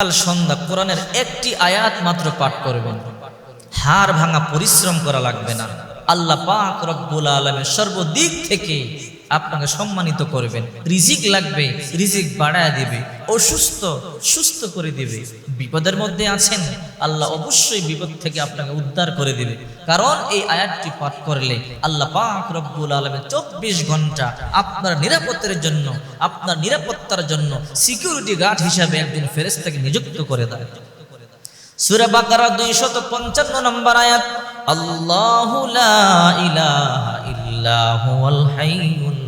সকাল সন্ধ্যা কোরআনের একটি আয়াত মাত্র পাঠ করবেন। হাড় ভাঙা পরিশ্রম করা লাগবে না। আল্লাহ পাক রব্বুল আলমের সর্বদিক থেকে আপনাকে সম্মানিত করবেন। রিজিক লাগবে, রিজিক বাড়ায় দিবে, অসুস্থ, সুস্থ করে দিবে। বিপদের মধ্যে আছেন, আল্লাহ অবশ্যই বিপদ থেকে আপনাকে উদ্ধার করে দিবে। কারণ এই আয়াতটি পাঠ করলে আল্লাহ পাক রব্বুল আলমের চব্বিশ ঘণ্টা আপনার নিরাপত্তার জন্য, আপনার নিরাপত্তার জন্য সিকিউরিটি গার্ড হিসাবে একজন ফেরেস্তাকে নিযুক্ত করে দেয়। সূরা বাকারা 255 নম্বর আয়াত, আল্লাহু ইলাহা ইল্লা হুয়াল হাইয়ুল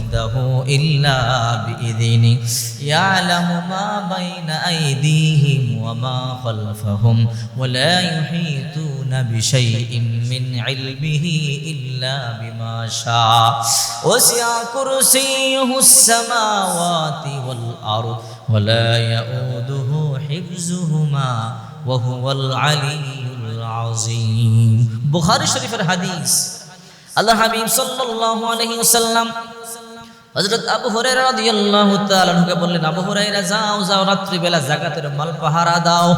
إلا بإذنه يعلم ما بين أيديهم وما خلفهم ولا يحيطون بشيء من علمه إلا بما شاء وسع كرسيه السماوات والأرض ولا يؤوده حفظهما وهو العلي العظيم بخاري شريف الحديث আল্লাহ হাবিব সাল্লাল্লাহু আলাইহি ওয়াসাল্লাম হযরত আবু হুরায়রা রাদিয়াল্লাহু বললেন, আবু হুরায়রা, যাও যাও রাত্রি বেলা যাকাতের মাল পাহারা দাও।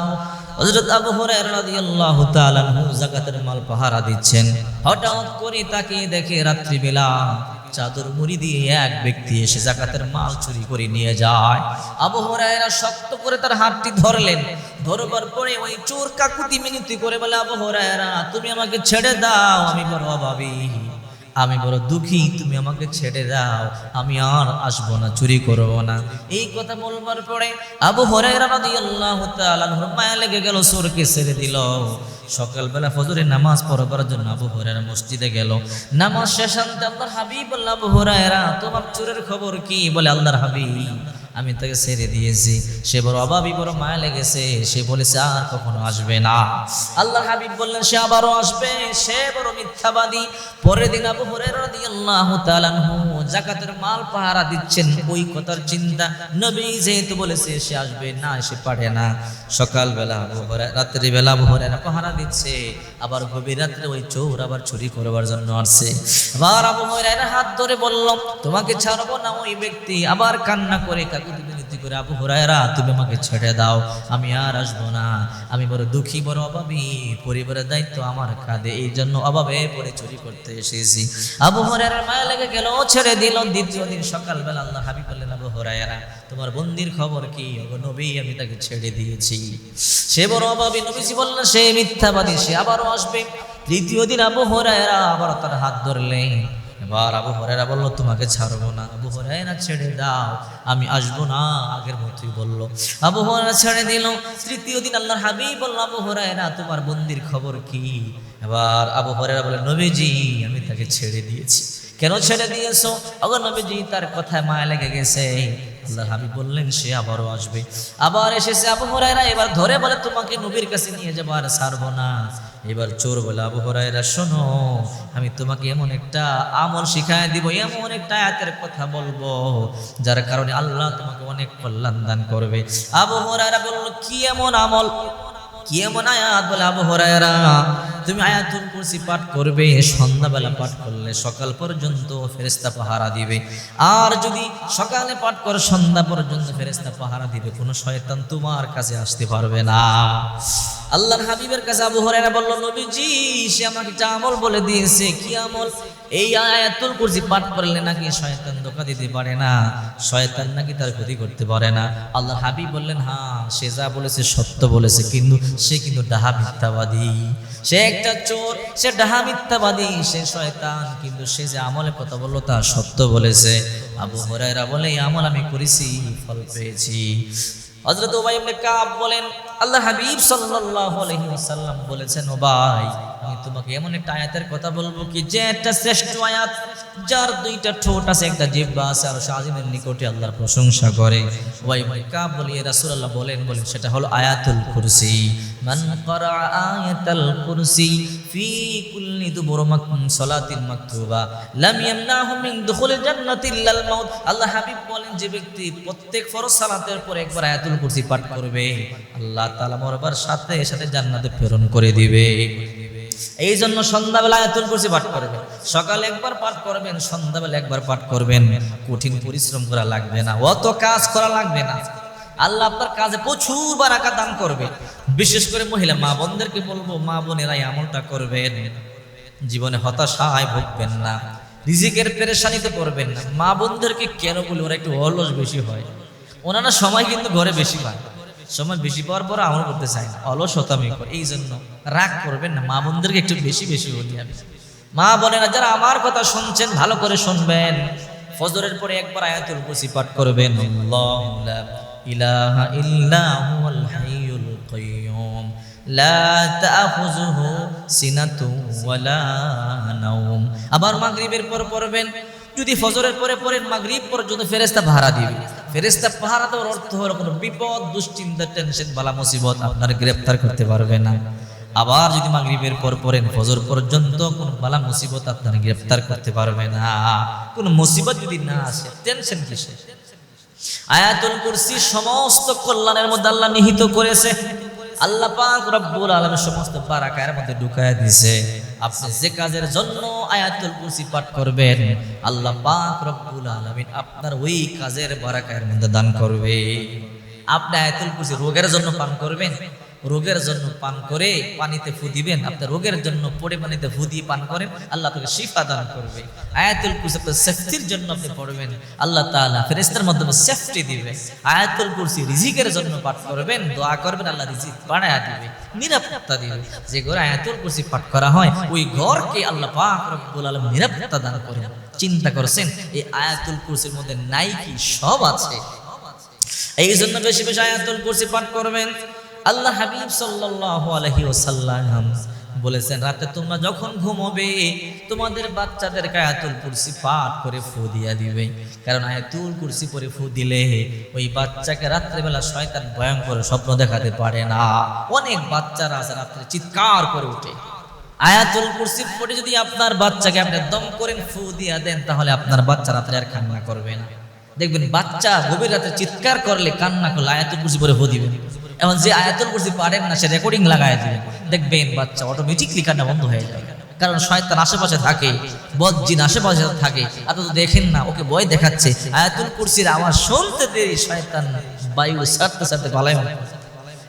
হযরত আবু হুরায়রা রাদিয়াল্লাহু তাআলা মাল পাহারা দিচ্ছেন। হঠাৎ করে তাকে দেখে রাত্রি বেলা চাদর মুড়ি দিয়ে এক ব্যক্তি এসে জাকাতের মাল চুরি করে নিয়ে যায়। আবু শক্ত করে তার হাতটি ধরলেন। ধরবার পরে ওই চোর কাকুতি মিনতি করে বলে, আবু তুমি আমাকে ছেড়ে দাও, আমি বড় অভাবী। আমি বড় দুঃখী, তুমি আমাকে ছেড়ে দাও, আমি আর আসব না, চুরি করব না। এই কথা বলবার পরে আবু আনহুর মায়া লেগে গেল, সুরকে ছেড়ে দিল। সকালবেলা ফজরে নামাজ পড়বার জন্য আবু হরাইরা মসজিদে গেল। নামাজ শেষান্তে আল্লাহর হাবিব আল্লাহ আবু হরাইরা তোমার চুরের খবর কি? বলে, আল্লাহর হাবিব। আমি তাকে ছেড়ে দিয়েছি। সে বড় অভাবী, বড় মায়া লেগেছে। সে বলেছে, আর কখনো আসবে না। আল্লাহ হাবিব বললেন, সে আবারও আসবে। সে বড় মিথ্যাবাদী। পরের দিন আবু হরে রাদিয়াল্লাহু তাআলা আনহু যাকাতের মাল পাহারা দিচ্ছেন, ওই কথার চিন্তা নবী যেহেতু বলেছে, সে আসবে না, সে পারে না। সকালবেলা আবু হুরায়রা, রাত্রি বেলা আবু হুরায়রা পাহারা দিচ্ছে, আবার গভীর রাত্রে ওই চোর আবার চুরি করবার জন্য আসছে। আবার আবু হাত ধরে বললাম তোমাকে ছাড়বো না ওই ব্যক্তি। আবার কান্না করে বিনতি করে, আবু হুরায়রা, তুমি আমাকে ছেড়ে দাও। আমি আর আসব না। আমি বড় দুঃখী, বড় অভাবী। পরিবারের দায়িত্ব আমার কাঁধে। এই জন্য অভাবে পড়ে চুরি করতে এসেছি। আবু হুরায়রা মায়া লেগে গেল, ছেড়ে দিল। দ্বিতীয় দিন সকালবেলা আল্লাহ হাবিব বললেন, আবু হুরায়রা, তোমার বন্দির খবর কি? ওগো নবী, আমি তাকে ছেড়ে দিয়েছি। সে বড় অভাবী নবীজি বললেন, সে মিথ্যাবাদী, সে আবারও আসবে। তৃতীয় দিন আবু হুরায়রা আবার তার হাত ধরলেন। এবার আবু হরেরা বলল, তোমাকে ছাড়বো না। আবু হরেরা ছেড়ে দাও, আমি আসব না। আগের মতোই বলল। আবু হরেরা ছেড়ে দিল। তৃতীয় দিন আল্লাহর হাবি বলল, আবু হরেরা তোমার বন্দির খবর কি? এবার আবু হরেরা বলে নবীজি, আমি তাকে ছেড়ে দিয়েছি। কেন ছেড়ে দিয়েছ? অগর নবীজি, তার কথায় মায়া লেগে গেছে। আল্লাহর হাবিব বললেন, সে আবারও আসবে। আবার এসেছে আবু হরাইরা এবার ধরে বলে, তোমাকে নবীর কাছে নিয়ে যাব আর ছাড়বো না। এবার চোর বলে, আবু হরাইরা শোনো, আমি তোমাকে এমন একটা আমল শিখায় দিব, এমন একটা আয়াতের কথা বলব, যার কারণে আল্লাহ তোমাকে অনেক কল্যাণ দান করবে। আবু হরাইরা বলল, কি এমন আমল? কি এমন আয়াত বলে আবু হরায়রা? তুমি আয়াতুল কুরসি পাঠ করবে, সন্ধ্যাবেলা পাঠ করলে সকাল পর্যন্ত ফেরেস্তা পাহারা দিবে। আর যদি সকালে পাঠ করে, সন্ধ্যা পর্যন্ত ফেরেস্তা পাহারা দিবে, কোনো শয়তান তোমার কাছে আসতে পারবে না। আল্লাহর হাবিবের কাছে আবু হরায়রা বলল, নবীজি, সে আমাকে যা আমল বলে দিয়েছে, কি আমল? এই আয়াতুল কুরসি পাঠ করলে নাকি শয়তান ধোকা দিতে পারে না, শয়তান নাকি তার ক্ষতি করতে পারে না। আল্লাহ হাবিব বললেন হ্যাঁ সে যা বলেছে সত্য বলেছে, কিন্তু সে কিন্তু ডাহা মিথ্যাবাদী। সে একটা চোর, সে ডাহা মিথ্যাবাদী, সে শয়তান, কিন্তু সে যে আমলে কথা বলল তা সত্য বলেছে। আবু হরাইরা বলে, এই আমল আমি করেছি, ফল পেয়েছি। হযরত উবাই ইবনে কাব বলেন আল্লাহ হাবিব ওয়াসাল্লাম বলেছেন, ও ভাই, আমি তোমাকে এমন একটা আয়াতের কথা বলব কি, যে একটা শ্রেষ্ঠ আয়াত, যার দুইটা ঠোঁট আছে, একটা জিহ্বা আছে, আর শাহিমের নিকটে আল্লাহর প্রশংসা করে। ওয়াই ভাই কাব বলি রাসূলুল্লাহ, বলেন বলেন, সেটা হলো আয়াতুল কুরসি। মান করা কুরসি ফি কুল্লি মাকতুবা। লাম ইয়ামনাহু মিন দুখুলিল মাউত। আল্লাহ হাবিব বলেন, যে ব্যক্তি প্রত্যেক ফরজ সালাতের পর একবার আয়াতুল কুরসি পাঠ করবে, আল্লাহ আল্লাহ তাআলা মরবার সাথে সাথে জান্নাতে প্রেরণ করে দিবে। এই জন্য সন্ধ্যাবেলা আয়াতুল কুরসি পাঠ করবেন। সকালে একবার পাঠ করবেন, সন্ধ্যাবেলা একবার পাঠ করবেন। কঠিন পরিশ্রম করা লাগবে না, অত কাজ করা লাগবে না। আল্লাহ আপনার কাজে প্রচুর বারাকা দান করবে। বিশেষ করে মহিলা মা বোনদেরকে বলব, মা বোনেরা এই আমলটা করবেন। জীবনে হতাশায় ভুগবেন না, রিজিকের পেরেশানিতে করবেন না। মা বোনদেরকে কেন বলে, ওরা একটু অলস বেশি হয়। ওনারা সময় কিন্তু ঘরে বেশি পায়। সময় বেশি পাওয়ার পর আমল করতে চায় না। অলসতামি করে। এই জন্য রাগ করবেন না। মা বোনদেরকে একটু বেশি বেশি বলি আমি। মা বোনেরা যারা আমার কথা শুনছেন, ভালো করে শুনবেন। ফজরের পরে একবার আয়াতুল কুরসি পাঠ করবেন। আবার মাগরিবের পর পড়বেন। যদি ফজরের পরে পড়েন, মাগরিব পর্যন্ত ফেরেশতা ভাড়া দিবে। ফেরেশতা পাহারা দেওয়ার অর্থ হলো কোনো বিপদ, দুশ্চিন্তা, টেনশন বালা মুসিবত আপনার গ্রেফতার করতে পারবে না। আবার যদি মাগরিবের পর পরেন, ফজর পর্যন্ত কোন বালা মুসিবত আপনার গ্রেফতার করতে পারবে না। কোন মুসিবত যদি না আসে, টেনশন কিসে আয়াতুল কুরসি সমস্ত কল্যাণের মধ্যে আল্লাহ নিহিত করেছে। আল্লাহ পাক রব্বুল আলমের সমস্ত বারাকার মধ্যে ঢুকায় দিছে আপনি যে কাজের জন্য আয়াতুল কুরসি পাঠ করবেন, আল্লাহ পাক রব্বুল আলমিন আপনার ওই কাজের বারাকার মধ্যে দান করবে। আপনি আয়াতুল কুরসি রোগের জন্য পান করবেন? রোগের জন্য পান করে পানিতে ফু দিবেন। আপনার রোগের জন্য পড়ে পানিতে ফু দিয়ে পান করেন, আল্লাহ আপনাকে শিফা দান করবে। আয়াতুল কুরসি আপনার সেফটির জন্য আপনি পড়বেন। আল্লাহ তাআলা ফেরেশতার মাধ্যমে সেফটি দিবে। আয়াতুল কুরসি রিজিকের জন্য পাঠ করবেন, দোয়া করবেন, আল্লাহ রিজিক বাড়ায়া দিবে, নিরাপত্তা দিবে। যে ঘরে আয়াতুল কুরসি পাঠ করা হয়, ওই ঘরকে আল্লাহ পাক রব্বুল নিরাপত্তা দান করেন। চিন্তা করছেন, এই আয়াতুল কুরসির মধ্যে নাই কি সব আছে? এই জন্য বেশি বেশি আয়াতুল কুরসি পাঠ করবেন। আল্লাহ হাবিব সাল্লাল্লাহু আলাইহি ওয়াসাল্লাম বলেছেন, রাতে তোমরা যখন ঘুমোবে, তোমাদের বাচ্চাদেরকে আয়াতুল কুরসি পাঠ করে ফু দিয়া দিবে। কারণ আয়াতুল কুরসি পরে ফু দিলে ওই বাচ্চাকে রাত্রেবেলা শয়তান ভয়ঙ্কর স্বপ্ন দেখাতে পারে না। অনেক বাচ্চারা আছে রাত্রে চিৎকার করে উঠে। আয়াতুল কুরসি পড়ে যদি আপনার বাচ্চাকে আপনি দম করেন ফু দিয়া দেন, তাহলে আপনার বাচ্চা রাত্রে আর কান্না করবে না। দেখবেন বাচ্চা গভীর রাতে চিৎকার করলে কান্না করলে আয়াতুল কুরসি পরে হো দিবেন এমন যে আয়াতুল কুরসি পারেন না, সে রেকর্ডিং লাগায় দিবেন দেখবেন বাচ্চা অটোমেটিকলি কান্না বন্ধ হয়ে যায়। কারণ শয়তান আশেপাশে থাকে বজ্জিন আশেপাশে থাকে। আপনি তো দেখেন না, ওকে ভয় দেখাচ্ছে। আয়াতুল কুরসির আওয়াজ শুনতে দেরি শয়তান বায়ু সারতে সারতে পালায়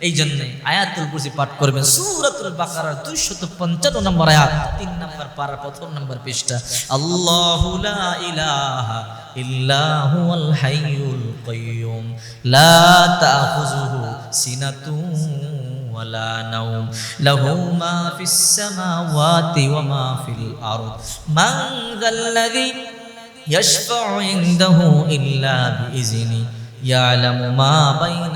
এই জন্য আয়াতুল কুরসি পাঠ করবেন সূরাতুল বাকারার 255 নম্বর আয়াত তিন নম্বর পারা প্রথম নম্বর পৃষ্ঠা আল্লাহু লা ইলাহা ইল্লা হুয়াল হাইয়ুল কাইয়্যুম লা তাখুযুহু সিনাতুন ওয়ালা নাওম লাহু মা ফিস সামাওয়াতি ওয়া মা ফিল আরদ মান যাল্লাযী يشفع عنده إلا بإذنه يعلم ما بين